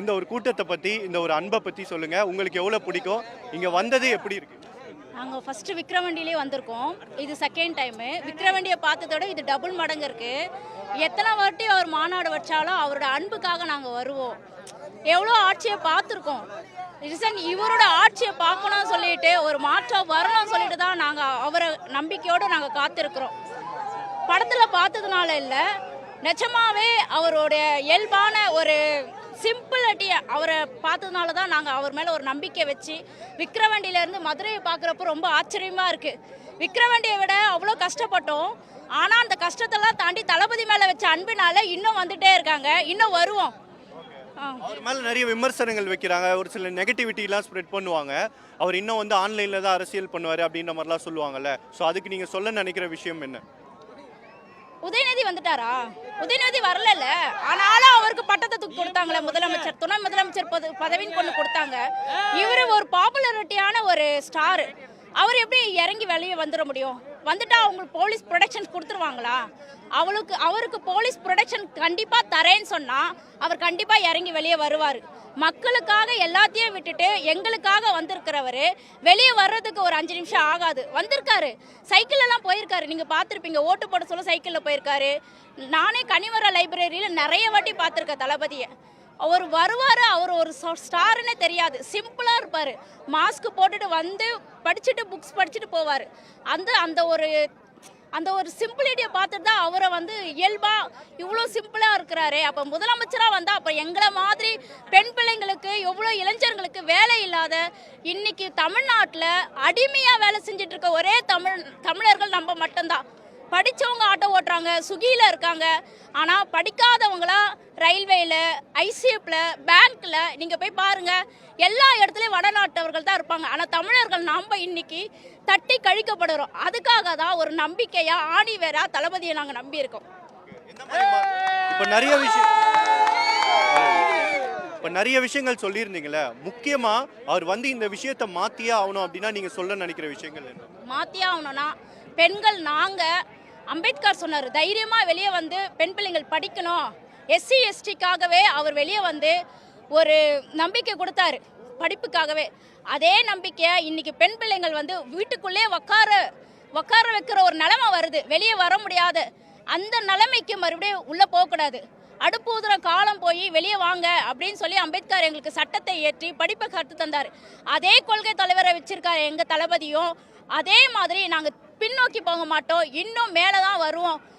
இந்த ஒரு கூட்டத்தை பத்தி இந்த ஒரு அன்பை பத்தி சொல்லுங்க. உங்களுக்கு எவ்வளவு பிடிக்கும்? இங்க வந்தது எப்படி இருக்கு? நாங்கள் ஃபஸ்ட்டு விக்ரவண்டியிலே வந்திருக்கோம். இது செகண்ட் டைமு விக்ரவண்டியை பார்த்ததோட இது டபுள் மடங்கு இருக்குது எத்தனை வாட்டி அவர் மாநாடு வச்சாலும் அவரோட அன்புக்காக நாங்கள் வருவோம். எவ்வளோ ஆட்சியை பார்த்துருக்கோம். ரிசன் இவரோட ஆட்சியை பார்க்கணும்னு சொல்லிட்டு ஒரு மாற்றம் வரணும்னு சொல்லிட்டு தான் நாங்கள் அவரை நம்பிக்கையோடு நாங்கள் காத்திருக்கிறோம். படத்தில் பார்த்ததுனால இல்லை நிஜமாவே அவருடைய இயல்பான ஒரு சிம்பிளிட்டி அவரை பார்த்ததுனால தான் நாங்கள் அவர் மேலே ஒரு நம்பிக்கை வச்சு விக்ரவண்டியிலேருந்து மதுரையை பார்க்குறப்போ ரொம்ப ஆச்சரியமாக இருக்குது விக்ரவண்டியை விட அவ்வளோ கஷ்டப்பட்டோம். ஆனால் அந்த கஷ்டத்தெல்லாம் தாண்டி தளபதி மேலே வச்ச அன்பினால இன்னும் வந்துட்டே இருக்காங்க. இன்னும் வருவோம். அவர் மேல நிறைய விமர்சனங்கள் வைக்கிறாங்க. ஒரு சில நெகட்டிவிட்டி எல்லாம் ஸ்ப்ரெட் பண்ணுவாங்க. அவர் இன்னும் வந்து ஆன்லைன்ல தான் அரசியல் பண்ணுவாரு அப்படின்ற மாதிரிலாம் சொல்லுவாங்கல்ல. ஸோ அதுக்கு நீங்க சொல்ல நினைக்கிற விஷயம் என்ன? உதயநிதி வந்துட்டாரா? உதயநிதி வரலல்ல. ஆனாலும் அவருக்கு பட்டத்தை தூக்கி கொடுத்தாங்களே. முதலமைச்சர் துணை முதலமைச்சர் பத- பதவின்னு கொண்டு கொடுத்தாங்க. இவரு ஒரு பாப்புலரிட்டியான ஒரு ஸ்டார் அவர் எப்படி இறங்கி வெளியே வந்துட முடியும்? வந்துட்டா அவங்களுக்கு போலீஸ் ப்ரொடெக்ஷன் கொடுத்துருவாங்களா? அவளுக்கு அவருக்கு போலீஸ் ப்ரொடெக்ஷன் கண்டிப்பாக தரேன்னு சொன்னால் அவர் கண்டிப்பாக இறங்கி வெளியே வருவார். மக்களுக்காக எல்லாத்தையும் விட்டுட்டு எங்களுக்காக வந்திருக்கிறவர் வெளியே வர்றதுக்கு ஒரு அஞ்சு நிமிஷம் ஆகாது. வந்திருக்காரு. சைக்கிளெல்லாம் போயிருக்காரு. நீங்கள் பார்த்துருப்பீங்க. ஓட்டு போட சொல்ல சைக்கிளில் போயிருக்காரு. நானே கனிமர லைப்ரரியில் நிறைய வாட்டி பார்த்துருக்கேன் தளபதியை. அவர் வருவார் அவர் ஒரு ஸ்டாருன்னே தெரியாது. சிம்பிளாக இருப்பார். மாஸ்க் போட்டுட்டு வந்து படிச்சுட்டு புக்ஸ் படிச்சுட்டு போவார். அந்த அந்த ஒரு அந்த ஒரு சிம்பிளிட்டியை பார்த்துட்டு தான் அவரை வந்து இயல்பா இவ்வளோ சிம்பிளாக இருக்கிறாரு. அப்போ முதலமைச்சராக வந்தால் அப்போ எங்களை மாதிரி பெண் பிள்ளைங்களுக்கு எவ்வளோ இளைஞர்களுக்கு வேலை இல்லாத இன்னைக்கு தமிழ்நாட்டில் அடிமையாக வேலை செஞ்சுட்டு இருக்க ஒரே தமிழ் தமிழர்கள் நம்ம மட்டும்தான். படித்தவங்க ஆட்டோ ஓட்டுறாங்க சுகியில் இருக்காங்க. ஆனால் படிக்காதவங்களாம் ரயில்வேயில் ஐசிஎஃப்ல பேங்க்ல நீங்கள் போய் பாருங்க எல்லா இடத்துலையும் வடநாட்டவர்கள் தான் இருப்பாங்க. ஆனால் தமிழர்கள் நாம் இன்னைக்கு தட்டி கழிக்கப்படுறோம். அதுக்காக தான் ஒரு நம்பிக்கையா ஆணி வேறா தளபதியை நாங்கள் நம்பி இருக்கோம் இப்போ நிறைய விஷயம் இப்போ நிறைய விஷயங்கள் சொல்லியிருந்தீங்களே முக்கியமா அவர் வந்து இந்த விஷயத்தை மாத்தியே ஆகணும் அப்படின்னா நீங்க சொல்ல நினைக்கிற விஷயங்கள் என்ன? மாற்றியே ஆகணும்னா பெண்கள் நாங்கள் அம்பேத்கர் சொன்னார் தைரியமாக வெளியே வந்து பெண் பிள்ளைங்கள் படிக்கணும். எஸ்சி எஸ்டிக்காகவே அவர் வெளியே வந்து ஒரு நம்பிக்கை கொடுத்தாரு. படிப்புக்காகவே. அதே நம்பிக்கையை இன்னைக்கு பெண் பிள்ளைங்கள் வந்து வீட்டுக்குள்ளே உக்கார உக்கார வைக்கிற ஒரு நிலைமை வருது. வெளியே வர முடியாத. அந்த நிலைமைக்கு மறுபடியும் உள்ளே போகக்கூடாது. அடுப்புதுற காலம் போய் வெளியே வாங்க அப்படின்னு சொல்லி அம்பேத்கர் எங்களுக்கு சட்டத்தை ஏற்றி படிப்பை கற்று தந்தார். அதே கொள்கை தலைவரை வச்சிருக்காரு எங்கள் தளபதியும் அதே மாதிரி நாங்கள் பின்னோக்கி போக மாட்டோம். இன்னும் மேலே தான் வருவோம்.